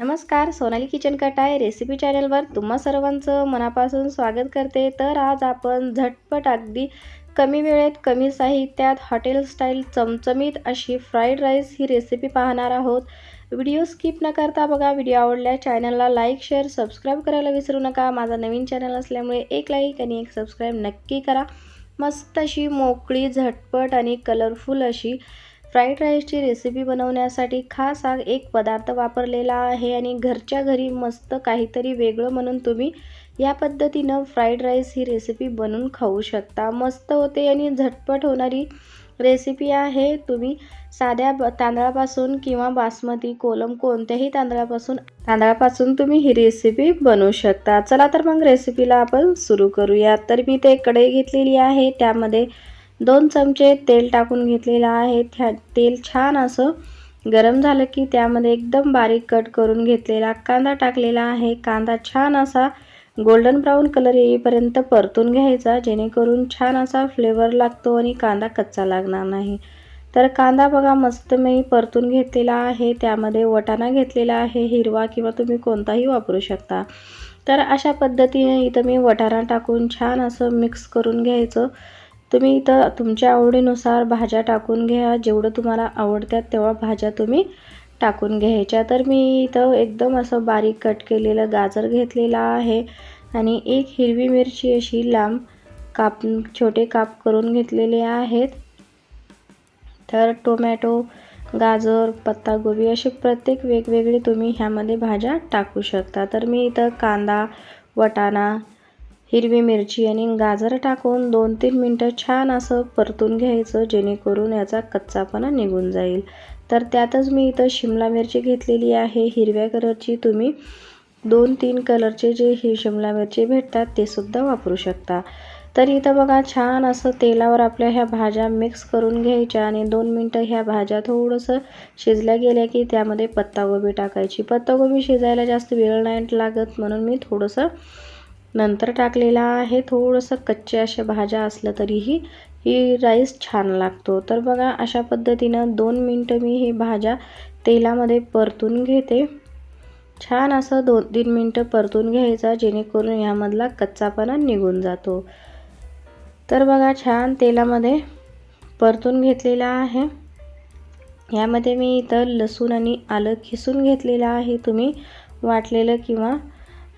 नमस्कार सोनाली किचन कटाय रेसिपी चॅनलवर तुम्हा सर्वांचं मनापासून स्वागत करते. तर आज आपण झटपट अगदी कमी वेळेत कमी साहित्यात हॉटेल स्टाईल चमचमीत अशी फ्राईड राईस ही रेसिपी पाहणार आहोत. व्हिडिओ स्किप न करता बघा व्हिडिओ आवडल्या चॅनलला लाईक शेअर सबस्क्राईब करायला विसरू नका. माझा नवीन चॅनल असल्यामुळे एक लाईक आणि एक सबस्क्राईब नक्की करा. मस्त अशी मोकळी झटपट आणि कलरफुल अशी फ्राईड राईसची रेसिपी बनवण्यासाठी खास हा एक पदार्थ वापरलेला आहे आणि घरच्या घरी मस्त काहीतरी वेगळं म्हणून तुम्ही या पद्धतीनं फ्राईड राईस ही रेसिपी बनवून खाऊ शकता. मस्त होते आणि झटपट होणारी रेसिपी आहे. तुम्ही साध्या ब तांदळापासून किंवा बासमती कोलम कोणत्याही तांदळापासून तांदळापासून तुम्ही ही रेसिपी बनवू शकता. चला तर मग रेसिपीला आपण सुरू करूया. तर मी ते कढई घेतलेली आहे. त्यामध्ये दोन चमचे तेल टाकून घेतलेलं आहे. त्या तेल छान असं गरम झालं की त्यामध्ये एकदम बारीक कट करून घेतलेला कांदा टाकलेला आहे. कांदा छान असा गोल्डन ब्राऊन कलर येईपर्यंत परतून घ्यायचा जेणेकरून छान असा फ्लेवर लागतो आणि कांदा कच्चा लागणार नाही. तर कांदा बघा मस्त मी परतून घेतलेला आहे. त्यामध्ये वटाणा घेतलेला आहे हिरवा किंवा तुम्ही कोणताही वापरू शकता. तर अशा पद्धतीने इथं मी वटाणा टाकून छान असं मिक्स करून घ्यायचं. तुम्ही इथं तुमच्या आवडीनुसार भाज्या टाकून घ्या. जेवढं तुम्हाला आवडतात तेव्हा भाज्या तुम्ही टाकून घ्यायच्या. तर मी इथं एकदम असं बारीक कट केलेलं गाजर घेतलेलं आहे. आणि एक हिरवी मिरची अशी लांब काप छोटे काप करून घेतलेले आहेत. तर टोमॅटो गाजर पत्तागोबी असे प्रत्येक वेगवेगळे तुम्ही ह्यामध्ये भाज्या टाकू शकता. तर मी इथं कांदा वटाणा हिरवी मिरची आणि गाजर टाकून दोन तीन मिनटं छान असं परतून घ्यायचं जेणेकरून याचा कच्चापणा निघून जाईल. तर त्यातच मी इथं शिमला मिरची घेतलेली आहे. हिरव्या कलरची तुम्ही दोन तीन कलरचे जे ही शिमला मिरची भेटतात ते सुद्धा वापरू शकता. तर इथं बघा छान असं तेलावर आपल्या ह्या भाज्या मिक्स करून घ्यायच्या आणि दोन मिनटं ह्या भाज्या थोडंसं शिजल्या गेल्या की त्यामध्ये पत्तागोबी टाकायची. पत्तागोबी शिजायला जास्त वेळ नाही लागत म्हणून मी थोडंसं नंतर टाकलेला आहे. थोडंसं कच्चे अशा भाज्या असलं तरीही ही राईस छान लागतो. तर बघा अशा पद्धतीनं दोन मिनटं मी ही भाज्या तेलामध्ये परतून घेते. छान असं दोन तीन मिनटं परतून घ्यायचा जेणेकरून यामधला कच्चापणा निघून जातो. तर बघा छान तेलामध्ये परतून घेतलेला आहे. यामध्ये मी इथं लसूण आणि आलं खिसून घेतलेलं आहे. तुम्ही वाटलेलं किंवा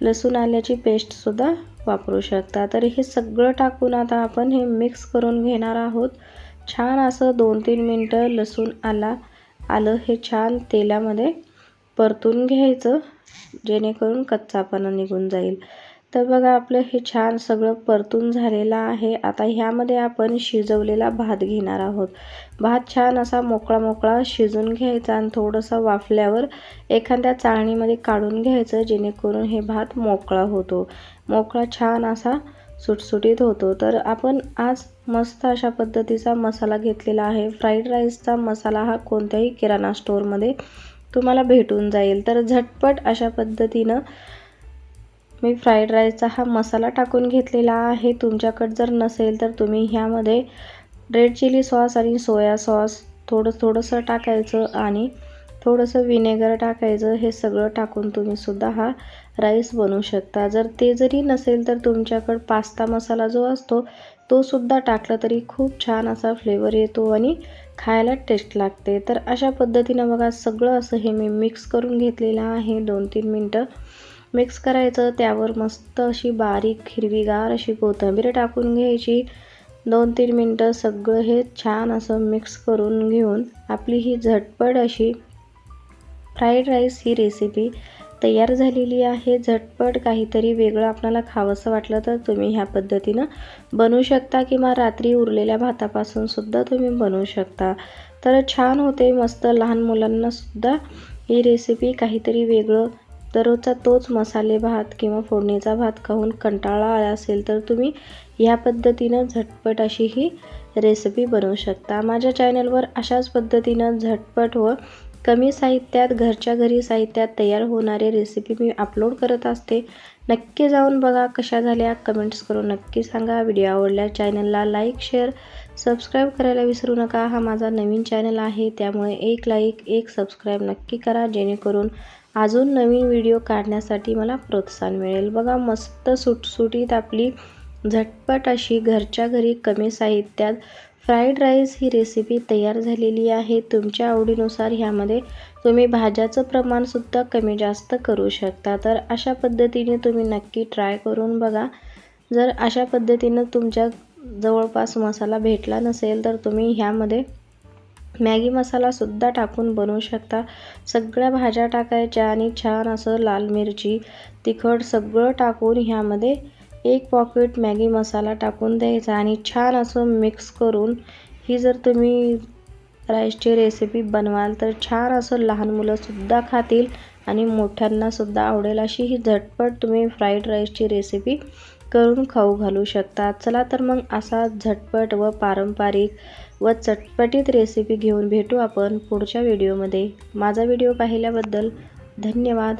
लसूण आल्याची पेस्टसुद्धा वापरू शकता. तर हे सगळं टाकून आता आपण हे मिक्स करून घेणार आहोत. छान असं दोन तीन मिनटं लसूण आला आलं हे छान तेलामध्ये परतून घ्यायचं. जेणेकरून कच्चापणा निघून जाईल. तर बघा आपलं हे छान सगळं परतून झालेलं आहे. आता ह्यामध्ये आपण शिजवलेला भात घेणार आहोत. भात छान असा मोकळा मोकळा शिजून घ्यायचा आणि थोडंसं वाफल्यावर एखाद्या चाळणीमध्ये काढून घ्यायचं जेणेकरून हे भात मोकळा होतो. मोकळा छान असा सुटसुटीत होतो. तर आपण आज मस्त अशा पद्धतीचा मसाला घेतलेला आहे. फ्राईड राईसचा मसाला हा कोणत्याही किराणा स्टोअरमध्ये तुम्हाला भेटून जाईल. तर झटपट अशा पद्धतीनं मी फ्राईड राईसचा हा मसाला टाकून घेतलेला आहे. तुमच्याकडं जर नसेल तर तुम्ही ह्यामध्ये रेड चिली सॉस आणि सोया सॉस थोडं थोडंसं टाकायचं आणि थोडंसं विनेगर टाकायचं. हे सगळं टाकून तुम्हीसुद्धा हा राईस बनवू शकता. जर ते जरी नसेल तर तुमच्याकडं पास्ता मसाला जो असतो तो सुद्धा टाकला तरी खूप छान असा फ्लेवर येतो आणि खायला टेस्ट लागते. तर अशा पद्धतीनं बघा सगळं असं हे मी मिक्स करून घेतलेलं आहे. दोन तीन मिनटं मिक्स करायचं त्यावर मस्त अशी बारीक हिरवीगार अशी कोथिंबीर टाकून घ्यायची. दोन तीन मिनटं सगळं हे छान असं मिक्स करून घेऊन आपली ही झटपट अशी फ्राईड राईस ही रेसिपी तयार झालेली आहे. झटपट काहीतरी वेगळं आपल्याला खावंसं वाटलं तर तुम्ही ह्या पद्धतीनं बनवू शकता किंवा रात्री उरलेल्या भातापासून सुद्धा तुम्ही बनवू शकता. तर छान होते मस्त लहान मुलांनासुद्धा ही रेसिपी काहीतरी वेगळं दररोजचा तोच मसाले भात किंवा फोडणीचा भात खाऊन कंटाळा आला असेल तर तुम्ही ह्या पद्धतीनं झटपट अशी ही रेसिपी बनवू शकता. माझ्या चॅनलवर अशाच पद्धतीनं झटपट व कमी साहित्यात घरच्या घरी साहित्यात तयार होणारे रेसिपी मी अपलोड करत असते. नक्की जाऊन बघा कशा झाल्या. कमेंट्स करून नक्की सांगा. व्हिडिओ आवडल्या चॅनलला लाईक शेअर सबस्क्राईब करायला विसरू नका. हा माझा नवीन चॅनल आहे. त्यामुळे एक लाईक एक सबस्क्राईब नक्की करा. जेणेकरून अजून नवीन व्हिडिओ काढण्यासाठी मला प्रोत्साहन मिळेल. बघा मस्त सुटसुटीत आपली झटपट अशी घरच्या घरी कमी साहित्यात फ्राईड राईस ही रेसिपी तयार झालेली आहे. तुमच्या आवडीनुसार ह्यामध्ये तुम्ही भाज्याचं प्रमाणसुद्धा कमी जास्त करू शकता. तर अशा पद्धतीने तुम्ही नक्की ट्राय करून बघा. जर अशा पद्धतीनं तुमच्या जवळपास मसाला भेटला नसेल तर तुम्ही ह्यामध्ये मॅगी मसालासुद्धा टाकून बनवू शकता. सगळ्या भाज्या टाकायच्या आणि छान असं लाल मिरची तिखट सगळं टाकून ह्यामध्ये एक पॉकेट मॅगी मसाला टाकून द्यायचा आणि छान असं मिक्स करून ही जर तुम्ही राईसची रेसिपी बनवाल तर छान असं लहान मुलंसुद्धा खातील आणि मोठ्यांनासुद्धा आवडेल अशी ही झटपट तुम्ही फ्राईड राईसची रेसिपी करून खाऊ घालू शकता. चला तर मग असा झटपट व पारंपरिक व चटपटीत रेसिपी घेऊन भेटू आपण पुढच्या व्हिडिओमध्ये माझा व्हिडिओ पाहिल्याबद्दल धन्यवाद.